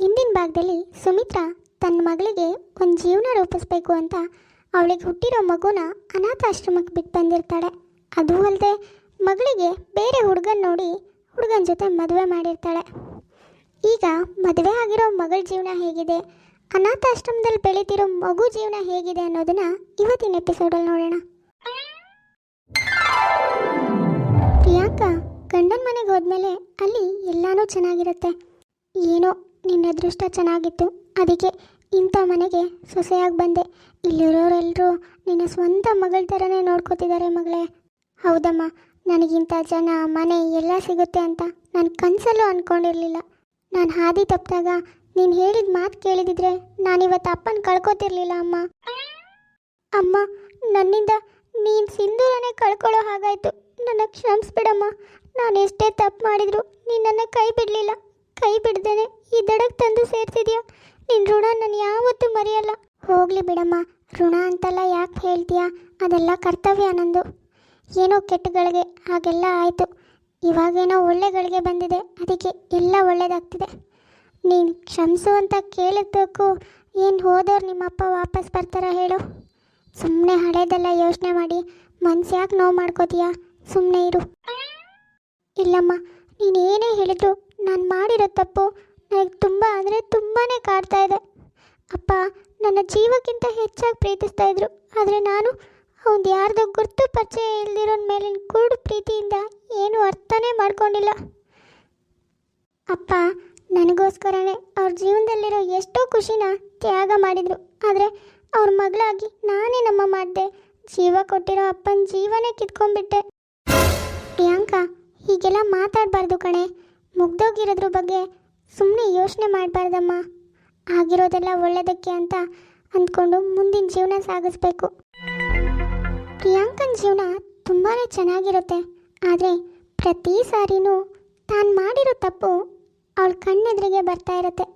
ಹಿಂದಿನ ಭಾಗದಲ್ಲಿ ಸುಮಿತ್ರಾ ತನ್ನ ಮಗಳಿಗೆ ಒಂದು ಜೀವನ ರೂಪಿಸ್ಬೇಕು ಅಂತ ಅವಳಿಗೆ ಹುಟ್ಟಿರೋ ಮಗುನ ಅನಾಥಾಶ್ರಮಕ್ಕೆ ಬಿಟ್ಟು ಬಂದಿರ್ತಾಳೆ. ಅದೂ ಅಲ್ಲದೆ ಮಗಳಿಗೆ ಬೇರೆ ಹುಡುಗನ ನೋಡಿ ಹುಡುಗನ ಜೊತೆ ಮದುವೆ ಮಾಡಿರ್ತಾಳೆ. ಈಗ ಮದುವೆ ಆಗಿರೋ ಮಗಳ ಜೀವನ ಹೇಗಿದೆ? ಅನಾಥಾಶ್ರಮದಲ್ಲಿ ಬೆಳೀತಿರೋ ಮಗು ಜೀವನ ಹೇಗಿದೆ ಅನ್ನೋದನ್ನ ಇವತ್ತಿನ ಎಪಿಸೋಡಲ್ಲಿ ನೋಡೋಣ. ಪ್ರಿಯಾಂಕಾ ಗಂಡನ ಮನೆಗೆ ಹೋದ್ಮೇಲೆ ಅಲ್ಲಿ ಎಲ್ಲಾನು ಚೆನ್ನಾಗಿರುತ್ತೆ. ಏನೋ ನಿನ್ನ ಅದೃಷ್ಟ ಚೆನ್ನಾಗಿತ್ತು. ಅದಕ್ಕೆ ಇಂಥ ಮನೆಗೆ ಸೊಸೆಯಾಗಿ ಬಂದೆ. ಇಲ್ಲಿರೋರೆಲ್ಲರೂ ನಿನ್ನ ಸ್ವಂತ ಮಗಳ ಥರನೇ ನೋಡ್ಕೋತಿದ್ದಾರೆ ಮಗಳೇ. ಹೌದಮ್ಮ ನನಗಿಂಥ ಜನ ಮನೆ ಎಲ್ಲ ಸಿಗುತ್ತೆ ಅಂತ ನಾನು ಕನಸಲ್ಲೂ ಅಂದ್ಕೊಂಡಿರಲಿಲ್ಲ ನಾನು ಹಾದಿ ತಪ್ಪಿದಾಗ ನೀನು ಹೇಳಿದ ಮಾತು ಕೇಳಿದಿದ್ರೆ ನಾನಿವತ್ತು ಅಪ್ಪನ ಕಳ್ಕೊತಿರ್ಲಿಲ್ಲ ಅಮ್ಮ. ಅಮ್ಮ, ನನ್ನಿಂದ ನೀನು ಸಿಂಧೂರನೇ ಕಳ್ಕೊಳ್ಳೋ ಹಾಗಾಯಿತು. ನನ್ನ ಕ್ಷಮಿಸ್ಬಿಡಮ್ಮ. ನಾನು ಎಷ್ಟೇ ತಪ್ಪು ಮಾಡಿದ್ರು ನೀನು ನನ್ನ ಕೈ ಬಿಡಲಿಲ್ಲ. ಕೈ ಬಿಡ್ದೇನೆ ಈ ದಡಕ್ಕೆ ತಂದು ಸೇರ್ತಿದ್ಯಾ? ನಿನ್ನ ಋಣ ನಾನು ಯಾವತ್ತೂ ಮರೆಯಲ್ಲ. ಹೋಗ್ಲಿ ಬಿಡಮ್ಮ, ಋಣ ಅಂತೆಲ್ಲ ಯಾಕೆ ಹೇಳ್ತೀಯಾ? ಅದೆಲ್ಲ ಕರ್ತವ್ಯ ನಂದು. ಏನೋ ಕೆಟ್ಟಗಳಿಗೆ ಹಾಗೆಲ್ಲ ಆಯಿತು. ಇವಾಗೇನೋ ಒಳ್ಳೆಗಳಿಗೆ ಬಂದಿದೆ. ಅದಕ್ಕೆ ಎಲ್ಲ ಒಳ್ಳೇದಾಗ್ತಿದೆ. ನೀನು ಕ್ಷಮಿಸು ಅಂತ ಕೇಳಿದ್ದಕ್ಕೂ ಏನು ಹೋದವ್ರು ನಿಮ್ಮಪ್ಪ ವಾಪಸ್ ಬರ್ತಾರ ಹೇಳು. ಸುಮ್ಮನೆ ಹಳೇದೆಲ್ಲ ಯೋಚನೆ ಮಾಡಿ, ಮನ್ಸು ಯಾಕೆ ನೋವು ಮಾಡ್ಕೋತೀಯಾ? ಸುಮ್ಮನೆ ಇರು. ಇಲ್ಲಮ್ಮ, ನೀನು ಏನೇ ಹೇಳಿದ್ರು ನಾನು ಮಾಡಿರೋ ತಪ್ಪು ನನಗೆ ತುಂಬ ಅಂದರೆ ತುಂಬಾ ಕಾಡ್ತಾ ಇದೆ. ಅಪ್ಪ ನನ್ನ ಜೀವಕ್ಕಿಂತ ಹೆಚ್ಚಾಗಿ ಪ್ರೀತಿಸ್ತಾ ಇದ್ರು. ಆದರೆ ನಾನು ಅವ್ನು ಯಾರ್ದೋ ಗುರ್ತು ಪರಿಚಯ ಇಲ್ದಿರೋ ಮೇಲಿನ ಕೂಡು ಪ್ರೀತಿಯಿಂದ ಏನು ಅರ್ಥನೇ ಮಾಡ್ಕೊಂಡಿಲ್ಲ. ಅಪ್ಪ ನನಗೋಸ್ಕರನೇ ಅವ್ರ ಜೀವನದಲ್ಲಿರೋ ಎಷ್ಟೋ ಖುಷಿನ ತ್ಯಾಗ ಮಾಡಿದ್ರು. ಆದರೆ ಅವ್ರ ಮಗಳಾಗಿ ನಾನೇ ನಮ್ಮ ಮಾಡಿದೆ. ಜೀವ ಕೊಟ್ಟಿರೋ ಅಪ್ಪನ ಜೀವನೇ ಕಿತ್ಕೊಂಡ್ಬಿಟ್ಟೆ. ಪ್ರಿಯಾಂಕಾ, ಹೀಗೆಲ್ಲ ಮಾತಾಡಬಾರ್ದು ಕಣೆ. ಮುಗ್ದೋಗಿರೋದ್ರ ಬಗ್ಗೆ ಸುಮ್ಮನೆ ಯೋಚನೆ ಮಾಡಬಾರ್ದಮ್ಮ. ಆಗಿರೋದೆಲ್ಲ ಒಳ್ಳೆಯದಕ್ಕೆ ಅಂತ ಅಂದ್ಕೊಂಡು ಮುಂದಿನ ಜೀವನ ಸಾಗಿಸ್ಬೇಕು. ಪ್ರಿಯಾಂಕನ ಜೀವನ ತುಂಬಾ ಚೆನ್ನಾಗಿರುತ್ತೆ. ಆದರೆ ಪ್ರತಿ ಸಾರಿನೂ ತಾನು ಮಾಡಿರೋ ತಪ್ಪು ಅವಳ ಕಣ್ಣೆದುರಿಗೆ ಬರ್ತಾ ಇರುತ್ತೆ.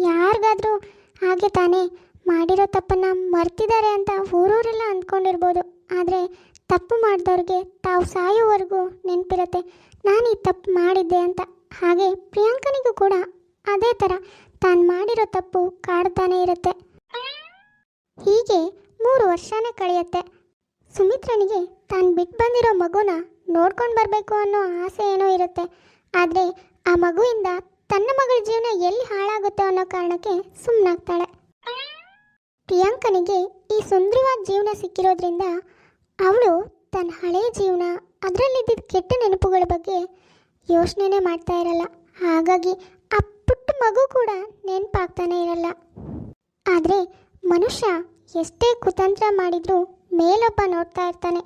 ಯಾರಿಗಾದರೂ ಹಾಗೆ ತಾನೇ ಮಾಡಿರೋ ತಪ್ಪನ್ನು ಮರ್ತಿದ್ದಾರೆ ಅಂತ ಊರೂರೆಲ್ಲ ಅಂದ್ಕೊಂಡಿರ್ಬೋದು. ಆದರೆ ತಪ್ಪು ಮಾಡಿದವ್ರಿಗೆ ತಾವು ಸಾಯೋವರೆಗೂ ನೆನಪಿರುತ್ತೆ. ನಾನು ಈ ತಪ್ಪು ಮಾಡಿದ್ದೆ ಅಂತ. ಹಾಗೆ ಪ್ರಿಯಾಂಕನಿಗೂ ಕೂಡ ಅದೇ ಥರ ತಾನು ಮಾಡಿರೋ ತಪ್ಪು ಕಾಡ್ತಾನೇ ಇರುತ್ತೆ. ಹೀಗೆ ಮೂರು ವರ್ಷನೇ ಕಳೆಯುತ್ತೆ. ಸುಮಿತ್ರನಿಗೆ ತಾನು ಬಿಟ್ಟು ಬಂದಿರೋ ಮಗುನ ನೋಡ್ಕೊಂಡು ಬರಬೇಕು ಅನ್ನೋ ಆಸೆ ಏನೋ ಇರುತ್ತೆ. ಆದರೆ ಆ ಮಗುವಿಂದ ತನ್ನ ಮಗಳ ಜೀವನ ಎಲ್ಲಿ ಹಾಳಾಗುತ್ತೆ ಅನ್ನೋ ಕಾರಣಕ್ಕೆ ಸುಮ್ಮನಾಗ್ತಾಳೆ ಪ್ರಿಯಾಂಕನಿಗೆ ಈ ಸುಂದರವಾದ ಜೀವನ ಸಿಕ್ಕಿರೋದ್ರಿಂದ ಅವಳು ತನ್ನ ಹಳೆಯ ಜೀವನ ಅದರಲ್ಲಿದ್ದ ಕೆಟ್ಟ ನೆನಪುಗಳ ಬಗ್ಗೆ ಯೋಚನೆನೇ ಮಾಡ್ತಾ ಇರಲ್ಲ. ಹಾಗಾಗಿ ಆ ಪುಟ್ಟ ಮಗು ಕೂಡ ನೆನಪಾಗ್ತಾನೆ ಇರಲ್ಲ. ಆದರೆ ಮನುಷ್ಯ ಎಷ್ಟೇ ಕುತಂತ್ರ ಮಾಡಿದ್ರೂ ಮೇಲೊಬ್ಬ ನೋಡ್ತಾ ಇರ್ತಾನೆ.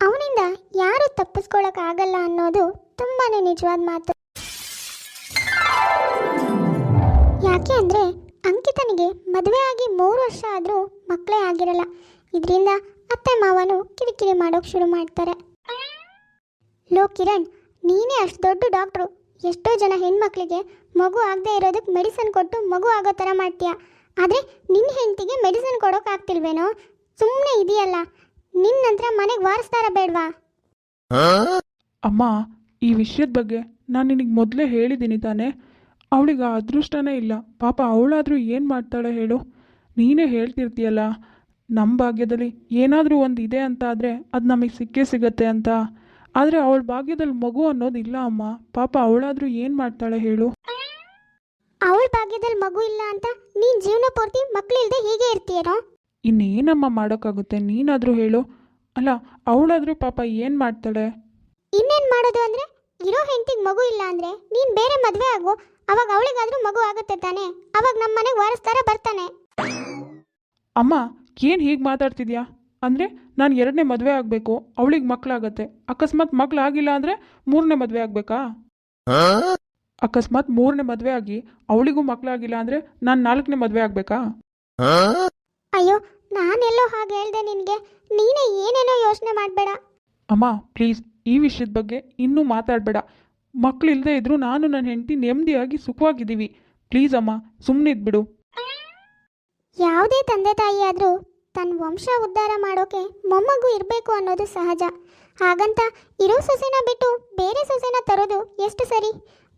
ಅವನಿಂದ ಯಾರು ತಪ್ಪಿಸ್ಕೊಳಕ್ಕಾಗಲ್ಲ ಅನ್ನೋದು ತುಂಬಾನೇ ನಿಜವಾದ ಮಾತು. ಯಾಕೆ ಅಂದರೆ ಅಂಕಿತನಿಗೆ ಮದುವೆ ಆಗಿ ಮೂರು ವರ್ಷ ಆದರೂ ಮಕ್ಕಳೇ ಆಗಿರಲ್ಲ. ಇದರಿಂದ ಅತ್ತೆ ಮಾವನು ಕಿರಿಕಿರಿ ಮಾಡೋಕೆ ಶುರು ಮಾಡ್ತಾರೆ. ಲೋ ಕಿರಣ್ ನೀನೇ ಅಷ್ಟು ದೊಡ್ಡ ಡಾಕ್ಟ್ರು. ಎಷ್ಟೋ ಜನ ಹೆಣ್ಮಕ್ಳಿಗೆ ಮಗು ಆಗದೆ ಇರೋದಕ್ಕೆ ಮೆಡಿಸನ್ ಕೊಟ್ಟು ಮಗು ಆಗೋ ಥರ ಮಾಡ್ತೀಯ? ಆದರೆ ನಿನ್ನ ಹೆಂಡತಿಗೆ ಮೆಡಿಸನ್ ಕೊಡೋಕ್ಕಾಗ್ತಿಲ್ವೇನೋ ಸುಮ್ಮನೆ ಇದೆಯಲ್ಲ. ನಿನ್ನ ನಂತರ ಮನೆಗೆ ವಾರಿಸ್ತಾರ ಬೇಡವಾ? ಅಮ್ಮ, ಈ ವಿಷಯದ ಬಗ್ಗೆ ನಾನು ನಿನಗೆ ಮೊದಲೇ ಹೇಳಿದ್ದೀನಿ ತಾನೇ. ಅವಳಿಗೆ ಅದೃಷ್ಟನೇ ಇಲ್ಲ. ಪಾಪ ಅವಳಾದರೂ ಏನು ಮಾಡ್ತಾಳೆ ಹೇಳು? ನೀನೇ ಹೇಳ್ತಿರ್ತೀಯಲ್ಲ ನಮ್ಮ ಭಾಗ್ಯದಲ್ಲಿ ಏನಾದರೂ ಒಂದು ಇದೆ ಅಂತ ಆದರೆ ಅದು ನಮಗೆ ಸಿಕ್ಕೇ ಸಿಗತ್ತೆ ಅಂತ. ಆದರೆ ಅವಳ ಭಾಗ್ಯದಲ್ಲಿ ಮಗು ಅನ್ನೋದು ಇಲ್ಲ ಅಮ್ಮ. ಪಾಪ ಅವಳಾದರೂ ಏನು ಮಾಡ್ತಾಳೆ ಹೇಳು? ಅವಳ ಭಾಗ್ಯದಲ್ಲಿ ಮಗು ಇಲ್ಲ ಅಂತ ನೀನ್ ಜೀವನ ಪೂರ್ತಿ ಮಕ್ಕಳಿಲ್ದೆ ಹೀಗೆ ಇರ್ತೀಯಾರ ಇನ್ನೇನಮ್ಮ ಮಾಡೋಕ್ಕಾಗುತ್ತೆ? ನೀನಾದರೂ ಹೇಳು. ಅಲ್ಲ ಅವಳಾದರೂ ಪಾಪ ಏನು ಮಾಡ್ತಾಳೆ? ಇನ್ನೇನ್ ಮಾಡೋದು ಅಂದ್ರೆ ಇರೋ ಹೆಂಡತಿಗೆ ಮಗು ಇಲ್ಲ ಅಂದ್ರೆ ನೀನ್ ಬೇರೆ ಮದುವೆ ಆಗು. ಅವಾಗ ಅವಳಿಗಾದ್ರೂ ಮಗು ಆಗುತ್ತೆ ತಾನೆ? ಅವಾಗ ನಮ್ಮ ಮನೆಗೆ ವಾರಿಸ್ತಾರ ಬರ್ತಾನೆ. ಅಮ್ಮ ಏನು ಹೀಗೆ ಮಾತಾಡ್ತಿದ್ಯಾ? ಅಂದರೆ ನಾನು ಎರಡನೇ ಮದುವೆ ಆಗಬೇಕು ಅವಳಿಗೆ ಮಕ್ಕಳಾಗತ್ತೆ ಅಕಸ್ಮಾತ್ ಮಕ್ಕಳಾಗಿಲ್ಲ ಅಂದರೆ ಮೂರನೇ ಮದುವೆ ಆಗಬೇಕಾ? ಅಕಸ್ಮಾತ್ ಮೂರನೇ ಮದುವೆ ಆಗಿ ಅವಳಿಗೂ ಮಕ್ಕಳಾಗಿಲ್ಲ ಅಂದರೆ ನಾನು ನಾಲ್ಕನೇ ಮದುವೆ ಆಗಬೇಕಾ? ಅಯ್ಯೋ ನಾನೆಲ್ಲೋ ಹಾಗೆ ಹೇಳ್ದೆ ನಿನಗೆ. ನೀನೇ ಏನೇನೋ ಯೋಚನೆ ಮಾಡಬೇಡ. ಅಮ್ಮ ಪ್ಲೀಸ್ ಈ ವಿಷಯದ ಬಗ್ಗೆ ಇನ್ನೂ ಮಾತಾಡಬೇಡ. ಮಕ್ಕಳು ಇಲ್ಲದೆ ಇದ್ರೂ ನಾನು ನನ್ನ ಹೆಂಡತಿ ನೆಮ್ಮದಿಯಾಗಿ ಸುಖವಾಗಿದ್ದೀವಿ. ಪ್ಲೀಸ್ ಅಮ್ಮ ಸುಮ್ಮನೆ ಇದ್ಬಿಡು ಯಾವುದೇ ತಂದೆ ತಾಯಿ ಆದರೂ ತನ್ನ ವಂಶ ಉದ್ಧಾರ ಮಾಡೋಕೆ ಮೊಮ್ಮಗು ಇರಬೇಕು ಅನ್ನೋದು ಸಹಜ. ಹಾಗಂತ ಇರೋ ಸೊಸೆನ ಬಿಟ್ಟು ಬೇರೆ ಸೊಸೆನ ತರೋದು ಎಷ್ಟು ಸರಿ?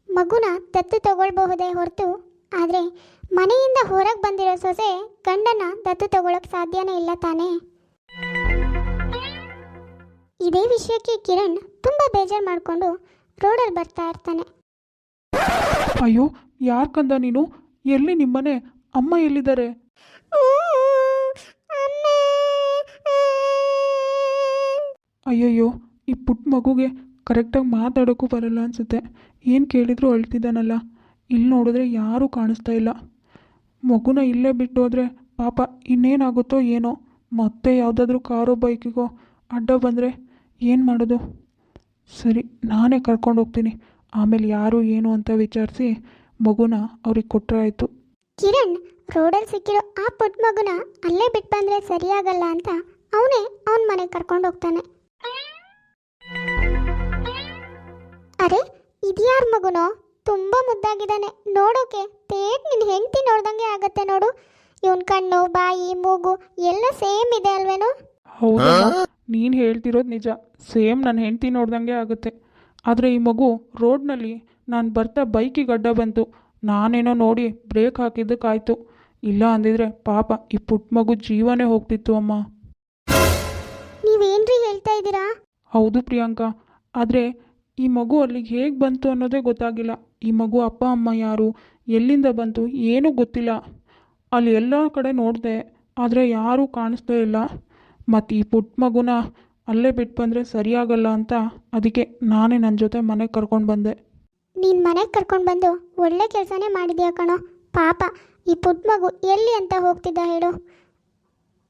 ಮಗುನ ದತ್ತು ತಗೊಳ್ಬಹುದೇ ಹೊರತು? ಆದರೆ ಮನೆಯಿಂದ ಹೊರಗೆ ಬಂದಿರೋ ಸೊಸೆ ಗಂಡನ ದತ್ತು ತಗೊಳಕ್ ಸಾಧ್ಯನೇ ಇಲ್ಲ ತಾನೇ? ಇದೇ ವಿಷಯಕ್ಕೆ ಕಿರಣ್ ತುಂಬ ಬೇಜಾರು ಮಾಡಿಕೊಂಡು ರೋಡಲ್ಲಿ ಬರ್ತಾ ಇರ್ತಾನೆ. ಅಯ್ಯೋ ಯಾರ್ ಕಂದ ನೀನು? ಎಲ್ಲಿ ನಿಮ್ಮನೆ? ಅಮ್ಮ ಎಲ್ಲಿದ್ದಾರೆ? ಅಯ್ಯಯ್ಯೋ, ಈ ಪುಟ್ಟ ಮಗುಗೆ ಕರೆಕ್ಟಾಗಿ ಮಾತಾಡೋಕ್ಕೂ ಬರಲ್ಲ ಅನಿಸುತ್ತೆ. ಏನು ಕೇಳಿದರೂ ಅಳ್ತಿದ್ದಾನಲ್ಲ. ಇಲ್ಲಿ ನೋಡಿದ್ರೆ ಯಾರೂ ಕಾಣಿಸ್ತಾ ಇಲ್ಲ. ಮಗುನ ಇಲ್ಲೇ ಬಿಟ್ಟು ಹೋದರೆ ಪಾಪ ಇನ್ನೇನಾಗುತ್ತೋ ಏನೋ. ಮತ್ತೆ ಯಾವುದಾದ್ರೂ ಕಾರೋ ಬೈಕಿಗೋ ಅಡ್ಡ ಬಂದರೆ ಏನು ಮಾಡೋದು? ಸರಿ, ನಾನೇ ಕರ್ಕೊಂಡು ಹೋಗ್ತೀನಿ. ಆಮೇಲೆ ಯಾರು ಏನು ಅಂತ ವಿಚಾರಿಸಿ ಮಗುನ ಅವ್ರಿಗೆ ಕೊಟ್ಟರೆ ಆಯಿತು. ಕಿರಣ್ ರೋಡಲ್ಲಿ ಸಿಕ್ಕಿರೋ ಆ ಪುಟ್ಟ ಮಗುನ ಅಲ್ಲೇ ಬಿಟ್ಟು ಬಂದರೆ ಸರಿಯಾಗಲ್ಲ ಅಂತ ಅವನೇ ಅವನ ಮನೆಗೆ ಕರ್ಕೊಂಡು ಹೋಗ್ತಾನೆ. ಇದ್ಯಾರ ಮಗುನೋ? ತುಂಬಾ ಮುದ್ದಾಗಿದ್ದಾನೆ. ನೋಡೋಕೆ ತೇಟ್ ನಿನ್ ಹೆಂಡತಿ ನೋಡ್ದಂಗೆ ಆಗತ್ತೆ ನೋಡು. ಇವನ್ ಕಣ್ಣು ಬಾಯಿ ಮೂಗು ಎಲ್ಲ ಸೇಮ್ ಇದೆ ಅಲ್ವೇನೋ? ಹೌದಾ ನೀನು ಹೇಳ್ತಿರೋದು ನಿಜ. ಸೇಮ್ ನನ್ನ ಹೆಂಡತಿ ನೋಡ್ದಂಗೆ ಆಗುತ್ತೆ. ಆದರೆ ಈ ಮಗು ರೋಡ್ನಲ್ಲಿ ನಾನು ಬರ್ತಾ ಬೈಕಿಗೆ ಅಡ್ಡ ಬಂತು. ನಾನೇನೋ ನೋಡಿ ಬ್ರೇಕ್ ಹಾಕಿದ್ದಕ್ಕಾಯ್ತು. ಇಲ್ಲ ಅಂದಿದ್ರೆ ಪಾಪ ಈ ಪುಟ್ಟ ಮಗು ಜೀವನೇ ಹೋಗ್ತಿತ್ತು ಅಮ್ಮ. ನೀವೇನ್ರಿ ಹೇಳ್ತಾ ಇದ್ದೀರಾ? ಹೌದು ಪ್ರಿಯಾಂಕಾ. ಆದರೆ ಈ ಮಗು ಅಲ್ಲಿಗೆ ಹೇಗೆ ಬಂತು ಅನ್ನೋದೇ ಗೊತ್ತಾಗಿಲ್ಲ. ಈ ಮಗು ಅಪ್ಪ, ಅಮ್ಮ ಯಾರು? ಎಲ್ಲಿಂದ ಬಂತು? ಏನೂ ಗೊತ್ತಿಲ್ಲ. ಅಲ್ಲಿ ಎಲ್ಲ ಕಡೆ ನೋಡಿದೆ, ಆದರೆ ಯಾರೂ ಕಾಣಿಸ್ತಾ ಇಲ್ಲ. ಮತ್ತು ಈ ಪುಟ್ಟ ಮಗುನ ಅಲ್ಲೇ ಬಿಟ್ಟು ಬಂದರೆ ಸರಿಯಾಗಲ್ಲ ಅಂತ ಅದಕ್ಕೆ ನಾನೇ ನನ್ನ ಜೊತೆ ಮನೆಗೆ ಕರ್ಕೊಂಡು ಬಂದೆ. ನೀನು ಮನೆಗೆ ಕರ್ಕೊಂಡು ಬಂದು ಒಳ್ಳೆ ಕೆಲಸನೇ ಮಾಡಿದ್ಯಾ ಕಣೋ? ಪಾಪ, ಈ ಪುಟ್ಟ ಮಗು ಎಲ್ಲಿ ಅಂತ ಹೋಗ್ತಿದ್ದ ಹೇಳು?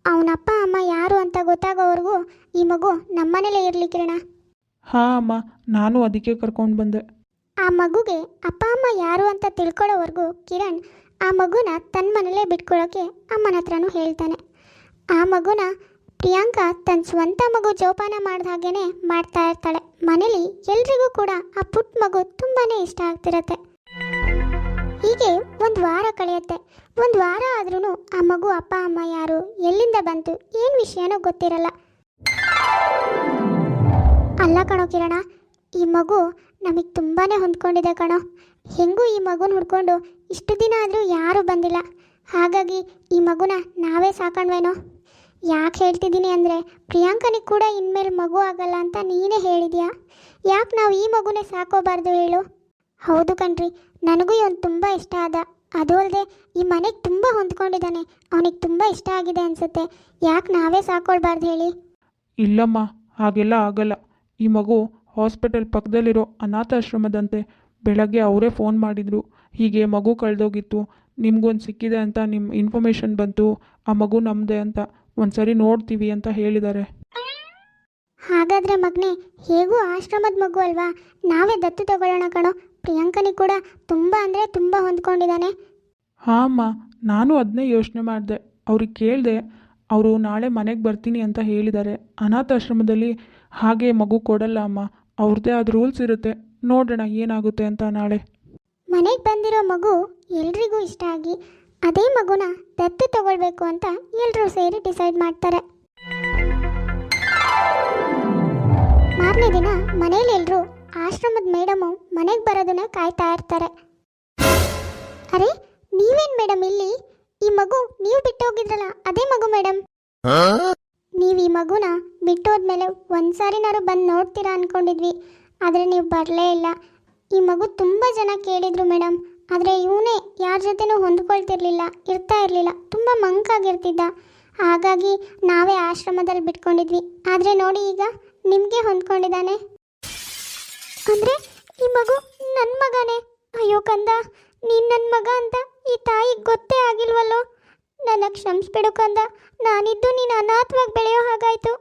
ಅವನ ಅಪ್ಪ ಅಮ್ಮ ಯಾರು ಅಂತ ಗೊತ್ತಾಗೋವರೆಗೂ ಈ ಮಗು ನಮ್ಮನೇಲೇ ಇರ್ಲಿ ಕಿರಣ. ಹಾಂ, ಅಮ್ಮ, ನಾನು ಅದಕ್ಕೆ ಕರ್ಕೊಂಡು ಬಂದೆ. ಆ ಮಗುಗೆ ಅಪ್ಪ, ಅಮ್ಮ ಯಾರು ಅಂತ ತಿಳ್ಕೊಳ್ಳೋವರೆಗೂ ಕಿರಣ್ ಆ ಮಗುನ ತನ್ನ ಮನೇಲೇ ಬಿಟ್ಕೊಳ್ಳೋಕೆ ಅಮ್ಮನ ಹತ್ರನೂ ಹೇಳ್ತಾನೆ. ಆ ಮಗುನ ಪ್ರಿಯಾಂಕಾ ತನ್ನ ಸ್ವಂತ ಮಗು ಜೋಪಾನ ಮಾಡಿದ ಹಾಗೇನೆ ಮಾಡ್ತಾ ಇರ್ತಾಳೆ. ಮನೇಲಿ ಎಲ್ರಿಗೂ ಕೂಡ ಆ ಪುಟ್ಟ ಮಗು ತುಂಬಾನೇ ಇಷ್ಟ ಆಗ್ತಿರತ್ತೆ. ಹೀಗೆ ಒಂದು ವಾರ ಕಳೆಯುತ್ತೆ. ಒಂದು ವಾರ ಆದ್ರೂ ಆ ಮಗು ಅಪ್ಪ, ಅಮ್ಮ ಯಾರು ಎಲ್ಲಿಂದ ಬಂತು, ಏನು ವಿಷಯನೂ ಗೊತ್ತಿರಲ್ಲ. ಅಲ್ಲ ಕಣೋ ಕಿರಣ. ಈ ಮಗು ನಮಗೆ ತುಂಬಾ ಹೊಂದ್ಕೊಂಡಿದೆ ಕಣೋ. ಹೆಂಗೂ ಈ ಮಗುನ ಹುಡ್ಕೊಂಡು ಇಷ್ಟು ದಿನ ಆದರೂ ಯಾರೂ ಬಂದಿಲ್ಲ. ಹಾಗಾಗಿ ಈ ಮಗುನ ನಾವೇ ಸಾಕಣ್ವೇನೋ. ಯಾಕೆ ಹೇಳ್ತಿದ್ದೀನಿ ಅಂದರೆ ಪ್ರಿಯಾಂಕನಿಗೆ ಕೂಡ ಇನ್ಮೇಲೆ ಮಗು ಆಗಲ್ಲ ಅಂತ ನೀನೇ ಹೇಳಿದ್ಯಾ? ಯಾಕೆ ನಾವು ಈ ಮಗುನೇ ಸಾಕೋಬಾರ್ದು ಹೇಳು. ಹೌದು ಕಣ್ರಿ, ನನಗೂ ಇವನು ತುಂಬ ಇಷ್ಟ ಆದ. ಅದು ಅಲ್ಲದೆ ಈ ಮನೆಗೆ ತುಂಬ ಹೊಂದ್ಕೊಂಡಿದ್ದಾನೆ. ಅವನಿಗೆ ತುಂಬ ಇಷ್ಟ ಆಗಿದೆ ಅನಿಸುತ್ತೆ. ಯಾಕೆ ನಾವೇ ಸಾಕೊಳ್ಬಾರ್ದು ಹೇಳಿ. ಇಲ್ಲಮ್ಮ, ಹಾಗೆಲ್ಲ ಆಗಲ್ಲ. ಈ ಮಗು ಹಾಸ್ಪಿಟಲ್ ಪಕ್ಕದಲ್ಲಿರೋ ಅನಾಥಾಶ್ರಮದಂತೆ ಬೆಳಗ್ಗೆ ಅವರೇ ಫೋನ್ ಮಾಡಿದರು. ಹೀಗೆ ಮಗು ಕಳೆದೋಗಿತ್ತು. ನಿಮ್ಗೊಂದು ಸಿಕ್ಕಿದೆ ಅಂತ ನಿಮ್ಮ ಇನ್ಫಾರ್ಮೇಷನ್ ಬಂತು. ಆ ಮಗು ನಮ್ಮದೇ ಅಂತ ಒಂದ್ಸರಿ ನೋಡ್ತೀವಿ ಅಂತ ಹೇಳಿದ್ದಾರೆ. ಹಾಗಾದ್ರೆ ಮಗ್ನೆ ಹೇಗೂ ಆಶ್ರಮದ ಮಗು ಅಲ್ವಾ? ನಾವೇ ದತ್ತು ತಗೊಳ್ಳೋಣ ಕಣೋ. ಪ್ರಿಯಾಂಕನಿಗೆ ಕೂಡ ತುಂಬ ಅಂದರೆ ತುಂಬ ಹೊಂದ್ಕೊಂಡಿದ್ದಾನೆ. ಹಾಂ ಅಮ್ಮ ನಾನು ಅದನ್ನೇ ಯೋಚನೆ ಮಾಡಿದೆ. ಅವ್ರಿಗೆ ಕೇಳಿದೆ ಅವರು ನಾಳೆ ಮನೆಗೆ ಬರ್ತೀನಿ ಅಂತ ಹೇಳಿದ್ದಾರೆ. ಅನಾಥಾಶ್ರಮದಲ್ಲಿ ಹಾಗೆ ಮಗು ಕೊಡಲ್ಲ ಅಮ್ಮ. ಅವ್ರದ್ದೇ ಆದ ರೂಲ್ಸ್ ಇರುತ್ತೆ. ನೋಡೋಣ ಏನಾಗುತ್ತೆ ಅಂತ ನಾಳೆ. ಮನೆಗೆ ಬಂದಿರೋ ಮಗು ಎಲ್ರಿಗೂ ಇಷ್ಟ ಆಗಿ ಅದೇ ಮಗುನ ದತ್ತು ತಗೊಳ್ಬೇಕು ಅಂತ ಎಲ್ಲರೂ ಸೇರಿ ಡಿಸೈಡ್ ಮಾಡ್ತಾರೆ. ಮಾರನೇ ದಿನ ಮನೇಲಿ ಎಲ್ಲರೂ ಆಶ್ರಮದ ಮೇಡಮು ಮನೆಗೆ ಬರೋದನ್ನ ಕಾಯ್ತಾ ಇರ್ತಾರೆ. ಅರೆ ನೀವೇನ್ ಮೇಡಮ್ ಇಲ್ಲಿ? ಈ ಮಗು ನೀವು ಬಿಟ್ಟು ಹೋಗಿದ್ರಲ್ಲ ಅದೇ ಮಗು ಮೇಡಮ್. ನೀವು ಈ ಮಗುನ ಬಿಟ್ಟೋದ್ಮೇಲೆ ಒಂದ್ಸಾರಿನಾರು ಬಂದು ನೋಡ್ತೀರಾ ಅಂದ್ಕೊಂಡಿದ್ವಿ ಆದರೆ ನೀವು ಬರಲೇ ಇಲ್ಲ. ಈ ಮಗು ತುಂಬ ಜನ ಕೇಳಿದರು ಮೇಡಮ್ ಆದರೆ ಇವನೇ ಯಾರ ಜೊತೆನೂ ಹೊಂದ್ಕೊಳ್ತಿರ್ಲಿಲ್ಲ, ಇರ್ತಾ ಇರಲಿಲ್ಲ, ತುಂಬ ಮಂಕಾಗಿರ್ತಿದ್ದ. ಹಾಗಾಗಿ ನಾವೇ ಆಶ್ರಮದಲ್ಲಿ ಬಿಟ್ಕೊಂಡಿದ್ವಿ. ಆದರೆ ನೋಡಿ ಈಗ ನಿಮಗೆ ಹೊಂದ್ಕೊಂಡಿದ್ದಾನೆ. ಅಂದರೆ ಈ ಮಗು ನನ್ನ ಮಗನೇ. ಅಯ್ಯೋ ಕಂದ, ನೀನು ನನ್ನ ಮಗ ಅಂತ ಈ ತಾಯಿಗೆ ಗೊತ್ತೇ ಆಗಿಲ್ವಲ್ಲೋ? ನನ್ನ ಕ್ಷಮಿಸ್ಬಿಡು ಕಂದ. ನಾನಿದ್ದು ನೀನು ಅನಾಥವಾಗಿ ಬೆಳೆಯೋ ಹಾಗಾಯ್ತು.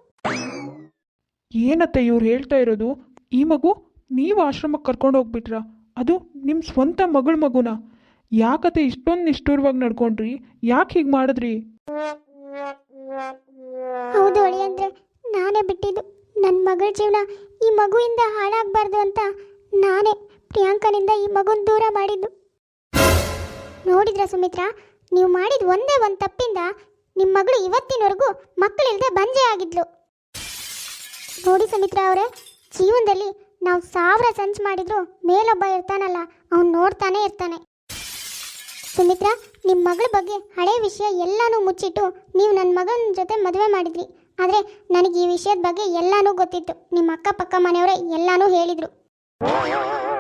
ಏನತ್ತೆ ಇವ್ರು ಹೇಳ್ತಾ ಇರೋದು? ಈ ಮಗು ನೀವು ಆಶ್ರಮಕ್ಕೆ ಕರ್ಕೊಂಡು ಹೋಗ್ಬಿಟ್ರಾ? ಅದು ನಿಮ್ಮ ಸ್ವಂತ ಮಗಳ ಮಗುನ? ಯಾಕತ್ತೆ ಇಷ್ಟೊಂದು ನಿಷ್ಠುರವಾಗಿ ನಡ್ಕೊಂಡ್ರಿ? ಯಾಕೆ ಹೀಗೆ ಮಾಡಿದ್ರಿ? ಹೌದು ಅಳಿ ಅಂದ್ರೆ ನಾನೇ ಬಿಟ್ಟಿದ್ದು. ನನ್ನ ಮಗಳ ಜೀವನ ಈ ಮಗುವಿಂದ ಹಾಳಾಗಬಾರ್ದು ಅಂತ ನಾನೇ ಪ್ರಿಯಾಂಕನಿಂದ ಈ ಮಗುನ ದೂರ ಮಾಡಿದ್ದು. ನೋಡಿದ್ರ ಸುಮಿತ್ರಾ? ನೀವು ಮಾಡಿದ ಒಂದೇ ಒಂದು ತಪ್ಪಿಂದ ನಿಮ್ಮ ಮಗಳು ಇವತ್ತಿನವರೆಗೂ ಮಕ್ಕಳಿಲ್ಲದೆ ಬಂಜೆ ಆಗಿದ್ಲು. ನೋಡಿ ಸುಮಿತ್ರಾ ಅವರೇ, ಜೀವನದಲ್ಲಿ ನಾವು ಸಾವಿರ ಸಂಚು ಮಾಡಿದ್ರು ಮೇಲೊಬ್ಬ ಇರ್ತಾನಲ್ಲ, ಅವ್ನು ನೋಡ್ತಾನೆ ಇರ್ತಾನೆ. ಸುಮಿತ್ರಾ ನಿಮ್ಮ ಮಗಳ ಬಗ್ಗೆ ಹಳೆ ವಿಷಯ ಎಲ್ಲಾನು ಮುಚ್ಚಿಟ್ಟು ನೀವು ನನ್ನ ಮಗನ ಜೊತೆ ಮದುವೆ ಮಾಡಿದ್ರಿ. ಆದರೆ ನನಗೆ ಈ ವಿಷಯದ ಬಗ್ಗೆ ಎಲ್ಲಾನು ಗೊತ್ತಿತ್ತು. ನಿಮ್ಮ ಅಕ್ಕಪಕ್ಕ ಮನೆಯವರೇ ಎಲ್ಲಾನು ಹೇಳಿದ್ರು.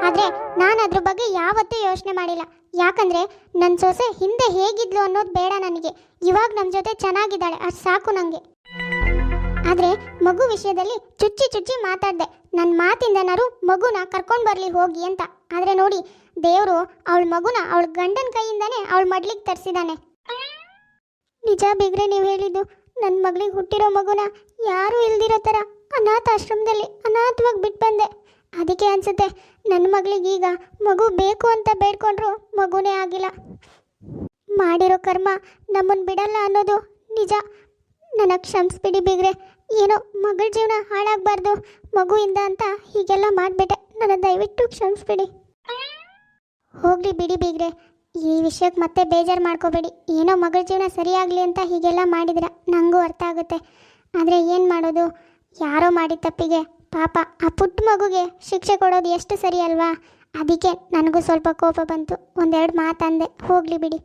ಆದರೆ ನಾನು ಅದ್ರ ಬಗ್ಗೆ ಯಾವತ್ತೂ ಯೋಚನೆ ಮಾಡಿಲ್ಲ. ಯಾಕಂದ್ರೆ ನನ್ನ ಸೊಸೆ ಹಿಂದೆ ಹೇಗಿದ್ಲು ಅನ್ನೋದು ಬೇಡ ನನಗೆ. ಇವಾಗ ನಮ್ಮ ಜೊತೆ ಚೆನ್ನಾಗಿದ್ದಾಳೆ ಅಷ್ಟು ಸಾಕು ನನಗೆ ಆದ್ರೆ ಮಗು ವಿಷಯದಲ್ಲಿ ಚುಚ್ಚಿ ಚುಚ್ಚಿ ಮಾತಾಡ್ದೆ. ನನ್ನ ಮಾತಿಂದನಾರು ಮಗುನ ಕರ್ಕೊಂಡು ಬರಲಿ ಹೋಗಿ ಅಂತ. ಆದ್ರೆ ನೋಡಿ, ದೇವ್ರು ಅವಳ ಮಗುನ ಅವಳ ಗಂಡನ ಕೈಯಿಂದಾನೇ ಅವಳ ಮಡ್ಲಿಗೆ ತರಿಸಿದಾನೆ. ನಿಜ ಬಿಗ್ರೆ ನೀವು ಹೇಳಿದ್ದು. ನನ್ನ ಮಗಳಿಗೆ ಹುಟ್ಟಿರೋ ಮಗುನ ಯಾರು ಇಲ್ದಿರೋ ಥರ ಅನಾಥಾಶ್ರಮದಲ್ಲಿ ಅನಾಥವಾಗಿ ಬಿಟ್ಟು ಬಂದೆ ಅದಕ್ಕೆ ಅನ್ಸುತ್ತೆ ನನ್ನ ಮಗಳಿಗೆ ಈಗ ಮಗು ಬೇಕು ಅಂತ ಬೇಡ್ಕೊಂಡ್ರು ಮಗುನೇ ಆಗಿಲ್ಲ. ಮಾಡಿರೋ ಕರ್ಮ ನಮ್ಮನ್ನು ಬಿಡಲ್ಲ ಅನ್ನೋದು ನಿಜ. ನನಗೆ ಕ್ಷಮಿಸ್ಬಿಡಿ ಬೀಗ್ರೆ, ಏನೋ ಮಗಳ ಜೀವನ ಹಾಳಾಗಬಾರ್ದು, ಮಗುವಿಂದ ಅಂತ ಹೀಗೆಲ್ಲ ಮಾಡಿಬಿಟ್ಟೆ, ನನ್ನ ದಯವಿಟ್ಟು ಕ್ಷಮಿಸ್ಬಿಡಿ. ಹೋಗಲಿ ಬಿಡಿ ಬೀಗ್ರೆ, ಈ ವಿಷಯಕ್ಕೆ ಮತ್ತೆ ಬೇಜಾರು ಮಾಡ್ಕೋಬೇಡಿ, ಏನೋ ಮಗಳ ಜೀವನ ಸರಿಯಾಗಲಿ ಅಂತ ಹೀಗೆಲ್ಲ ಮಾಡಿದ್ರೆ ನನಗೂ ಅರ್ಥ ಆಗುತ್ತೆ. ಆದರೆ ಏನು ಮಾಡೋದು, ಯಾರೋ ಮಾಡಿದ ತಪ್ಪಿಗೆ ಪಾಪ ಆ ಪುಟ್ಟ ಮಗುಗೆ ಶಿಕ್ಷೆ ಕೊಡೋದು ಎಷ್ಟು ಸರಿ ಅಲ್ವಾ? ಅದಕ್ಕೆ ನನಗೂ ಸ್ವಲ್ಪ ಕೋಪ ಬಂತು. ಒಂದೆರಡು ಮಾತಂದೆ, ಹೋಗಲಿ ಬಿಡಿ.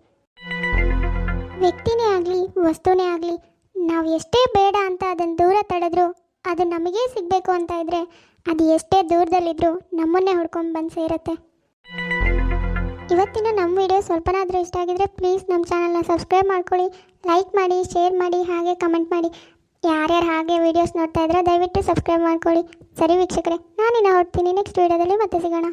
ವ್ಯಕ್ತಿನೇ ಆಗಲಿ, ವಸ್ತುನೇ ಆಗಲಿ, ನಾವು ಎಷ್ಟೇ ಬೇಡ ಅಂತ ಅದನ್ನು ದೂರ ತಡೆದ್ರು, ಅದು ನಮಗೇ ಸಿಗಬೇಕು ಅಂತ ಇದ್ರೆ, ಅದು ಎಷ್ಟೇ ದೂರದಲ್ಲಿದ್ದರೂ ನಮ್ಮನ್ನೇ ಹುಡ್ಕೊಂಡು ಬಂದು ಸೇರುತ್ತೆ. ಇವತ್ತಿನ ನಮ್ಮ ವಿಡಿಯೋ ಸ್ವಲ್ಪನಾದರೂ ಇಷ್ಟ ಆಗಿದ್ರೆ, ಪ್ಲೀಸ್ ನಮ್ಮ ಚಾನಲ್ನ ಸಬ್ಸ್ಕ್ರೈಬ್ ಮಾಡ್ಕೊಳ್ಳಿ, ಲೈಕ್ ಮಾಡಿ, ಶೇರ್ ಮಾಡಿ, ಹಾಗೆ ಕಮೆಂಟ್ ಮಾಡಿ. ಯಾರ್ಯಾರು ಹಾಗೆ ವೀಡಿಯೋಸ್ ನೋಡ್ತಾ ಇದ್ರೆ ದಯವಿಟ್ಟು ಸಬ್ಸ್ಕ್ರೈಬ್ ಮಾಡ್ಕೊಳ್ಳಿ. ಸರಿ ವೀಕ್ಷಕರೇ, ನಾನಿನ್ನ ಹೊಡ್ತೀನಿ ನೆಕ್ಸ್ಟ್ ವೀಡಿಯೋದಲ್ಲಿ ಮತ್ತೆ ಸಿಗೋಣ.